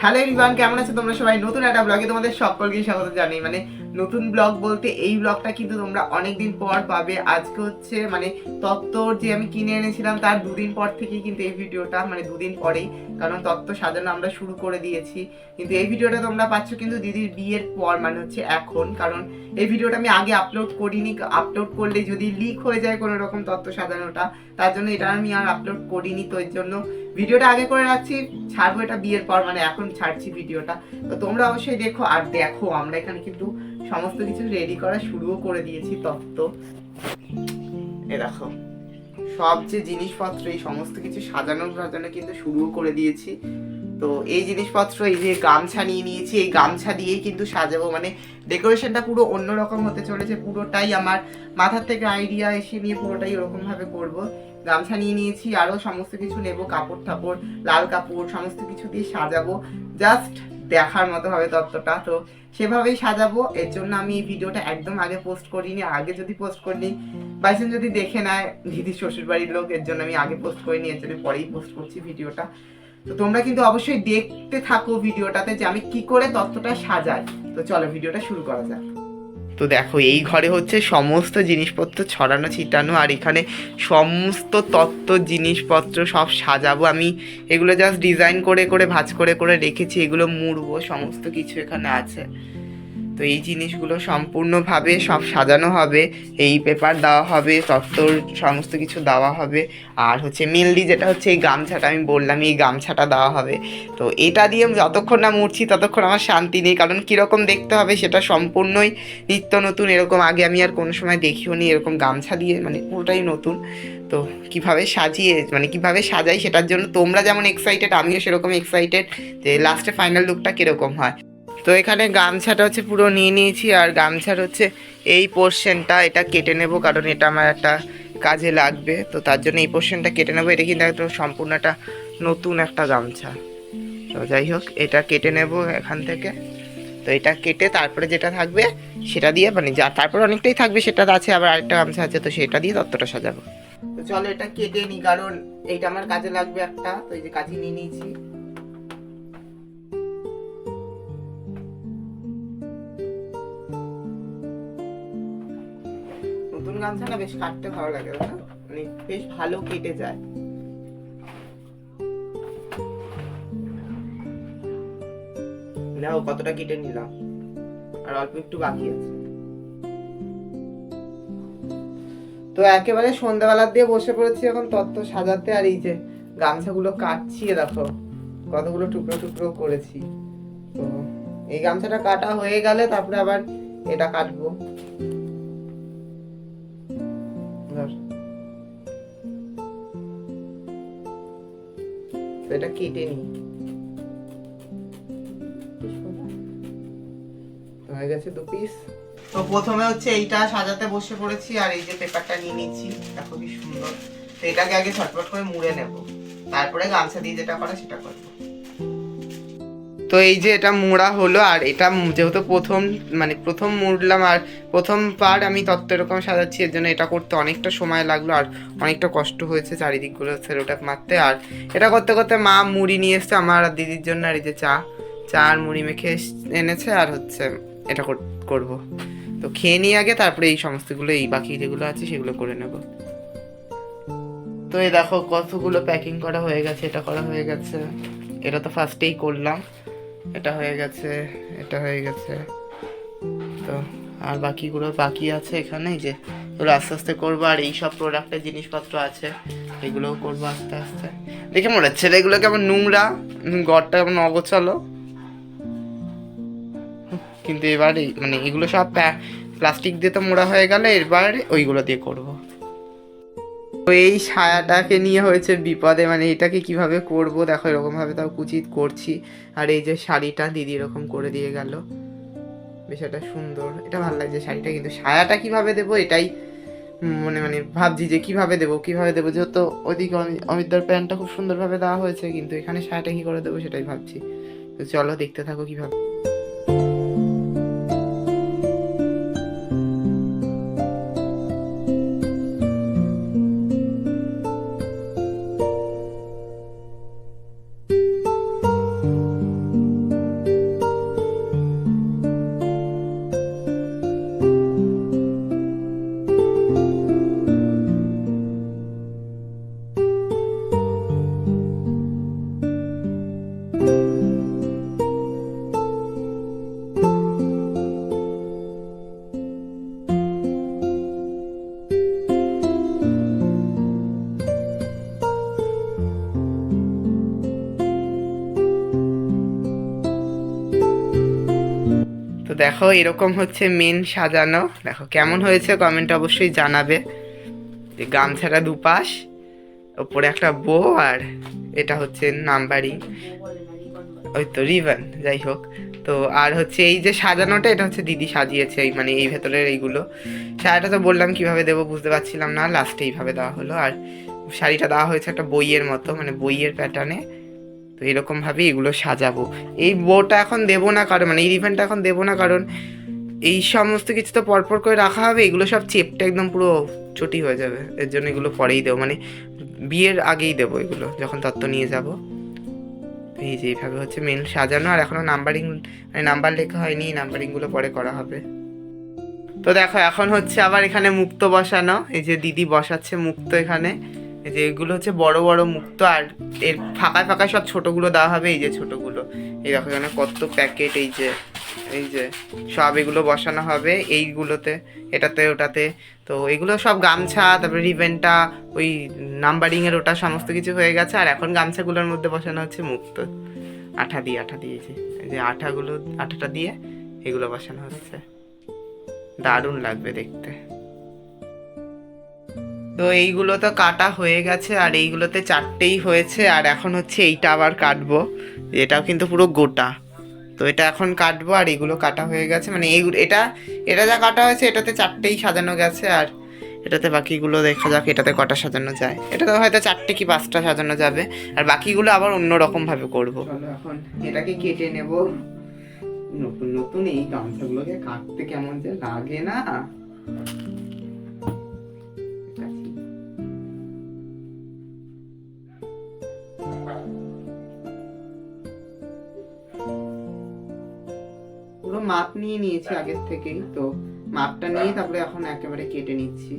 Hello everyone কেমন আছো তোমরা সবাই? নতুন একটা ব্লগে তোমাদের সকলকে স্বাগত জানাই। মানে নতুন ব্লগ বলতে এই ব্লগটা কিন্তু তোমরা অনেকদিন পর পাবে। আজকে হচ্ছে মানে তত্ত্বর যে আমি কিনে এনেছিলাম, তার দুদিন পর থেকেই কিন্তু এই ভিডিওটা মানে দুদিন পরেই, কারণ তত্ত্ব সাজানো আমরা শুরু করে দিয়েছি। কিন্তু এই ভিডিওটা তোমরা পাচ্ছ কিন্তু দিদির বিয়ের পর মানে হচ্ছে এখন। কারণ এই ভিডিওটা আমি আগে আপলোড করিনি। আপলোড করলে যদি লিক হয়ে যায় কোনো রকম তত্ত্ব সাজানোটা, তার জন্য এটা আমি আর আপলোড করিনি। তো এর জন্য ভিডিওটা আগে করে রাখছি, ছাড়বো এটা বিয়ের পর মানে এখন ছাড়ছি ভিডিওটা। তো তোমরা অবশ্যই দেখো আর দেখো, আমরা এখানে কিন্তু সমস্ত কিছু রেডি করা শুরুও করে দিয়েছি তত্ত্ব এ দেখো, সব যে জিনিসপত্র, এই সমস্ত কিছু সাজানোর সাজানো কিন্তু শুরুও করে দিয়েছি। তো এই জিনিসপত্র, এই যে গামছা নিয়ে নিয়েছি, এই গামছা দিয়েই কিন্তু সাজাবো। মানে ডেকোরেশনটা পুরো অন্যরকম হতে চলেছে, পুরোটাই আমার মাথার থেকে আইডিয়া এসে নিয়ে পুরোটাই ওরকম ভাবে করব। গামছা নিয়ে নিয়েছি, আরও সমস্ত কিছু নেব, কাপড় টাপড়, লাল কাপড়, সমস্ত কিছু দিয়ে সাজাবো। জাস্ট দেখার মতো হবে তত্ত্বটা। তো সেভাবেই সাজাবো। এর জন্য আমি এই ভিডিওটা একদম আগে পোস্ট করিনি। আগে যদি পোস্ট করিনি বাইসেন যদি দেখে নেয় দিদির শ্বশুর বাড়ির লোক, এর জন্য আমি আগে পোস্ট করিনি, এর জন্য পরেই পোস্ট করছি ভিডিওটা। তো তোমরা কিন্তু অবশ্যই দেখতে থাকো ভিডিওটাতে যে আমি কি করে তত্ত্বটা সাজাই। তো চলো ভিডিওটা শুরু করা যাক। তো দেখো, এই ঘরে হচ্ছে সমস্ত জিনিসপত্র ছড়ানো, ছিটানো, আর এখানে সমস্ত তত্ত্ব, জিনিসপত্র সব সাজাবো। আমি এগুলো জাস্ট ডিজাইন করে করে, ভাজ করে করে রেখেছি। এগুলো মুড়বো, সমস্ত কিছু এখানে আছে। তো এই জিনিসগুলো সম্পূর্ণভাবে সব সাজানো হবে, এই পেপার দেওয়া হবে, তত্ত্বর সমস্ত কিছু দেওয়া হবে। আর হচ্ছে মেনলি যেটা হচ্ছে এই গামছাটা, আমি বললাম এই গামছাটা দেওয়া হবে। তো এটা দিয়ে যতক্ষণ না মুড়ছি, ততক্ষণ আমার শান্তি নেই। কারণ কীরকম দেখতে হবে সেটা সম্পূর্ণই নিত্য নতুন। এরকম আগে আমি আর কোনো সময় দেখিও নি এরকম গামছা দিয়ে মানে পুরোটাই নতুন। তো কীভাবে সাজিয়ে মানে কীভাবে সাজাই সেটার জন্য তোমরা যেমন এক্সাইটেড আমিও সেরকম এক্সাইটেড যে লাস্টে ফাইনাল লুকটা কীরকম হয়। তো এখানে গামছাটা হচ্ছে পুরো নিয়ে নিয়েছি আর গামছার হচ্ছে এই পোর্শনটা এটা কেটে নেব কারণ এটা আমার একটা কাজে লাগবে। তো তার জন্য এই পোর্শনটা কেটে নেব। এটা কিন্তু একদম সম্পূর্ণ একটা নতুন একটা গামছা। তো যাই হোক, এটা কেটে নেব এখান থেকে। তো এটা কেটে তারপরে যেটা থাকবে সেটা দিয়ে মানে যা তারপরে অনেকটাই থাকবে সেটা আছে, আবার আরেকটা গামছা আছে, তো সেটা দিয়ে তত্ত্বটা সাজাবো। তো চলো এটা কেটে নিই কারণ এইটা আমার কাজে লাগবে একটা। তো এই যে কাজে নিয়ে নিয়েছি। নতুন গামছা না বেশ কাটতে ভালো লাগে না মানে বেশ ভালো কেটে যায়। দেখো কতটা কেটে নিলাম? আর অল্প একটু বাকি আছে। তো একেবারে সন্ধ্যাবেলার দিয়ে বসে পড়েছি এখন তত্ত্ব সাজাতে, আর এই যে গামছাগুলো কাটছি দেখো, কতগুলো টুকরো টুকরো করেছি। তো এই গামছাটা কাটা হয়ে গেলে তারপরে আবার এটা কাটবো। এটা কেটে নি হয়ে গেছে দু পিস তো প্রথমে হচ্ছে এইটা সাজাতে বসে পড়েছি, আর এই যে পেপারটা নিয়ে নিচ্ছি দেখো কি সুন্দর। তো এটাকে আগে ছটপট করে মুড়ে নেব। তারপরে গামছা দিয়ে যেটা করে সেটা করব। তো এই যে এটা মোড়া হলো, আর এটা যেহেতু প্রথম মানে প্রথম মুড়লাম আর প্রথম পার আমি তত্ত্ব এরকম সাজাচ্ছি, এর জন্য এটা করতে অনেকটা সময় লাগল আর অনেকটা কষ্ট হয়েছে চারিদিকগুলো সেরোটাপ মারতে। আর এটা করতে করতে মা মুড়ি নিয়ে এসছে আমার দিদির জন্য, আর এই যে চা চা আর মুড়ি মেখে এনেছে আর হচ্ছে এটা কর- করব। তো খেয়ে নিয়ে আগে তারপরে এই সমস্তগুলো, এই বাকি যেগুলো আছে সেগুলো করে নেব। তো এই দেখো কতগুলো প্যাকিং করা হয়ে গেছে, এটা করা হয়ে গেছে। এটা তো ফার্স্টেই করলাম। এটা হয়ে গেছে, এটা হয়ে গেছে। তো, আর বাকিগুলো বাকি আছে এখানে যে এগুলো আস্তে আস্তে করব, আর এই সব প্রোডাক্টের জিনিসপত্র আছে, এগুলোও করব আস্তে আস্তে। দেখে মনে হচ্ছে এগুলো কেমন নোংরা, ঘরটা কেমন অগোছালো। কিন্তু এবার মানে এগুলো সব প্লাস্টিক দিয়ে তো মোড়া হয়ে গেলে, এবার ওইগুলো দিয়ে করব। তো এই ছায়াটাকে নিয়ে হয়েছে বিপদে মানে এটাকে কীভাবে করব? দেখো এরকম ভাবে তাও কুচিত করছি। আর এই যে শাড়িটা দিদি এরকম করে দিয়ে গেল। বেশ এটা সুন্দর। এটা ভালো লাগছে শাড়িটা, কিন্তু ছায়াটা কীভাবে দেবো? এটাই মনে মানে ভাবছি যে কীভাবে দেবো? কীভাবে দেবো? যেহেতু ওইদিকে অমি- অমিতদার প্যান্টটা খুব সুন্দরভাবে দেওয়া হয়েছে, কিন্তু এখানে ছায়াটা কি করে দেবো সেটাই ভাবছি। তো চলো দেখতে থাকো কীভাবে। দেখো, এরকম হচ্ছে মেন সাজানো। দেখো, কেমন হয়েছে কমেন্ট অবশ্যই জানাবে। যে গামছাটা দুপাশ, ওপরে একটা বো আর এটা হচ্ছে নাম্বারিং ওই তো রিবন, যাই হোক। তো আর হচ্ছে এই যে সাজানোটা, এটা হচ্ছে দিদি সাজিয়েছে, এই মানে এই ভেতরের এইগুলো। শাড়িটা তো বললাম কীভাবে দেবো বুঝতে পারছিলাম না লাস্টে এইভাবে দেওয়া হলো। আর শাড়িটা দেওয়া হয়েছে একটা বইয়ের মতো মানে বইয়ের প্যাটার্নে তো এরকমভাবে এগুলো সাজাবো। এই বউটা এখন দেবো না কারণ মানে এই রিভেনটা এখন দেবো না কারণ, এই সমস্ত কিছু তো পরপর করে রাখা হবে, এগুলো সব চেপটা একদম পুরো চটি হয়ে যাবে। এর জন্য এগুলো পরেই দেবো মানে বিয়ের আগেই দেবো এগুলো, যখন তত্ত্ব নিয়ে যাব। এই যে এইভাবে হচ্ছে মেন সাজানো, আর এখনও নাম্বারিং মানে নাম্বার লেখা হয়নি নাম্বারিংগুলো পরে করা হবে। তো দেখো, এখন হচ্ছে আবার এখানে মুক্ত বসানো, এই যে দিদি বসাচ্ছে মুক্ত এখানে। যে এগুলো হচ্ছে বড় বড় মুক্ত আর এর ফাঁকায় ফাঁকায় সব ছোটগুলো দেওয়া হবে, এই যে ছোটগুলো। এই দেখো এখানে কত প্যাকেট, এই যে এই যে, সব এগুলো বসানো হবে এইগুলোতে, এটাতে, ওটাতে। তো এগুলো সব গামছা, তারপরে রিভেনটা ওই নাম্বারিং এর ওটা সমস্ত কিছু হয়ে গেছে। আর এখন গামছাগুলোর মধ্যে বসানো হচ্ছে মুক্ত। আঠা দিয়ে আঠা দিয়ে, এই যে এই যে আঠাগুলো, আঠাটা দিয়ে এগুলো বসানো হচ্ছে। দারুণ লাগবে দেখতে। তো এইগুলো তো কাটা হয়ে গেছে আর এইগুলোতে চারটেই হয়েছে আর এখন হচ্ছে এইটা আবার কাটবো। এটাও কিন্তু পুরো গোটা। তো এটা এখন কাটবো আর এগুলো কাটা হয়ে গেছে। মানে এই এটা এটা যা কাটা হয়েছে এটাতে চারটেই সাজানো গেছে আর এটাতে বাকিগুলো দেখা যাক, এটাতে কটা সাজানো যায়। এটাতে হয়তো চারটে কি পাঁচটা সাজানো যাবে। আর বাকিগুলো আবার অন্য ভাবে করব। এখন এটাকে কেটে নেব। নতুন নতুন এই গামছাগুলোকে কাটতে কেমন যে লাগে না। মাপ নিয়ে নিয়েছি আগের থেকেই তো মাপটা নিয়ে তারপরে এখন একেবারে কেটে নিচ্ছি।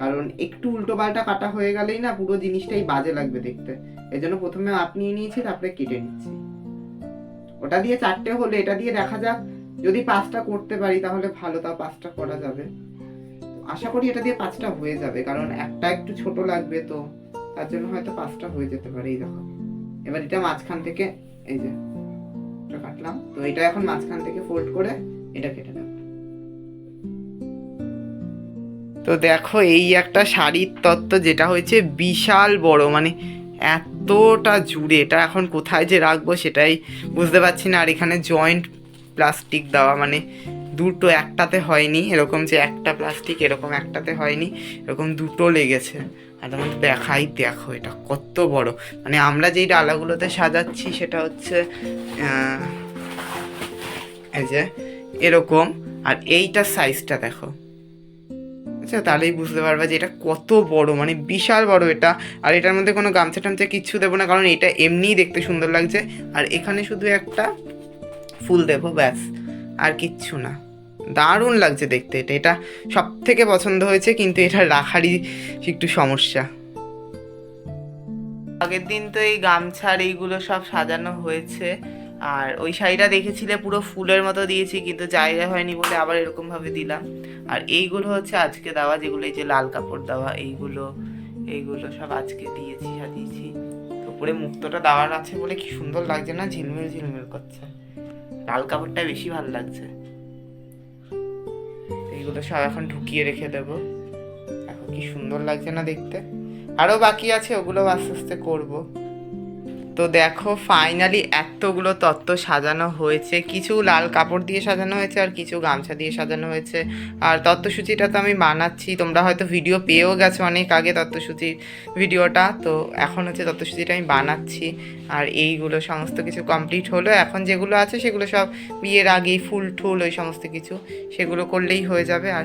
কারণ একটু উল্টো পাল্টা কাটা হয়ে গেলেই না পুরো জিনিসটাই বাজে লাগবে দেখতে। এই জন্য প্রথমে মাপ নিয়ে নিয়েছি তারপরে কেটে নিচ্ছি। ওটা দিয়ে চারটে হলে এটা দিয়ে দেখা যাক যদি পাঁচটা করতে পারি তাহলে ভালো তাও পাঁচটা করা যাবে। আশা করি এটা দিয়ে পাঁচটা হয়ে যাবে কারণ একটা একটু ছোট লাগবে তো তার জন্য হয়তো পাঁচটা হয়ে যেতে পারে এই দেখো। এবার এটা মাঝখান থেকে এই যে এটা কাটলাম। তো এটা এখন মাঝখান থেকে ফোল্ড করে এটা কেটে নেব। তো দেখো, এই একটা শাড়ির তত্ত্ব যেটা হয়েছে বিশাল বড় মানে এতটা জুড়ে, এটা এখন কোথায় যে রাখব সেটাই বুঝতে পারছি না। আর এখানে জয়েন্ট প্লাস্টিক দেওয়া মানে দুটো একটাতে হয়নি, এরকম যে একটা প্লাস্টিক এরকম একটাতে হয়নি, এরকম দুটো লেগেছে। আর তোমাকে দেখাই, দেখো এটা কত বড়। মানে আমরা যেই ডালাগুলোতে সাজাচ্ছি সেটা হচ্ছে এই যে এরকম। আর এইটার সাইজটা দেখো। আচ্ছা তাহলেই বুঝতে পারবা যে এটা কত বড় মানে বিশাল বড় এটা। আর এটার মধ্যে কোনো গামছা টামছা কিচ্ছু দেবো না, কারণ এটা এমনিই দেখতে সুন্দর লাগছে। আর এখানে শুধু একটা ফুল দেবো, ব্যাস, আর কিচ্ছু না। দারুণ লাগছে দেখতে। এটা এটা সব থেকে পছন্দ হয়েছে, কিন্তু এটা রাখারই একটু সমস্যা। আগের দিন তো এই গামছার এইগুলো সব সাজানো হয়েছে। আর ওই শাড়িটা দেখেছিলে, পুরো ফুলের মতো দিয়েছি, কিন্তু জায়গা হয়নি বলে আবার এরকম ভাবে দিলাম। আর এইগুলো হচ্ছে আজকে দেওয়া, যেগুলো এই যে লাল কাপড় দেওয়া, এইগুলো এইগুলো সব আজকে দিয়েছি, সাজিয়েছি। উপরে মুক্তটা দেওয়ার আছে বলে কি সুন্দর লাগছে না, ঝিলমিল ঝিলমিল করছে। লাল কাপড়টা বেশি ভালো লাগছে। এইগুলো সব এখন ঢুকিয়ে রেখে দেব। এখন কি সুন্দর লাগছে না দেখতে। আরও বাকি আছে, ওগুলো আস্তে আস্তে করব। তো দেখো ফাইনালি এতগুলো তত্ত্ব সাজানো হয়েছে। কিছু লাল কাপড় দিয়ে সাজানো হয়েছে আর কিছু গামছা দিয়ে সাজানো হয়েছে। আর তত্ত্বসূচিটা তো আমি বানাচ্ছি, তোমরা হয়তো ভিডিও পেয়েও গেছো অনেক আগে তত্ত্বসূচির ভিডিওটা। তো এখন হচ্ছে তত্ত্বসূচিটা আমি বানাচ্ছি। আর এইগুলো সমস্ত কিছু কমপ্লিট হলো। এখন যেগুলো আছে সেগুলো সব বিয়ের আগেই ফুল টুল ওই সমস্ত কিছু সেগুলো করলেই হয়ে যাবে। আর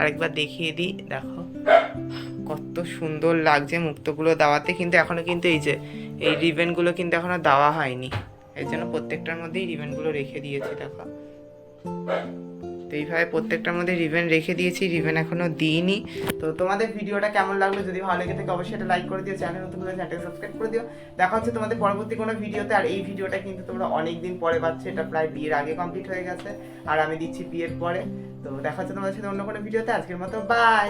আরেকবার দেখিয়ে দিই, দেখো। কত সুন্দর লাগছে মুক্তগুলো দেওয়াতে, কিন্তু এখনও কিন্তু এই যে, এই রিবেনগুলো কিন্তু এখনও দেওয়া হয়নি। এর জন্য প্রত্যেকটার মধ্যেই রিবেনগুলো রেখে দিয়েছি, দেখো। তো এইভাবে প্রত্যেকটার মধ্যে রিভেন রেখে দিয়েছি রিভেন এখনও দিইনি। তো তোমাদের ভিডিওটা কেমন লাগল? যদি ভালো লেগে থাকে, অবশ্যই এটা লাইক করে দিও চ্যানেল নতুন করে চ্যানেলটাকে সাবস্ক্রাইব করে দিও। দেখা হচ্ছে তোমাদের পরবর্তী কোনো ভিডিওতে, আর এই ভিডিওটা কিন্তু তোমরা অনেক দিন পরে পাচ্ছ, এটা প্রায় বিয়ের আগে কমপ্লিট হয়ে গেছে। আর আমি দিচ্ছি বিয়ের পরে। তো দেখা হচ্ছে তোমাদের সাথে অন্য কোনো ভিডিওতে। আজকের মতো বাই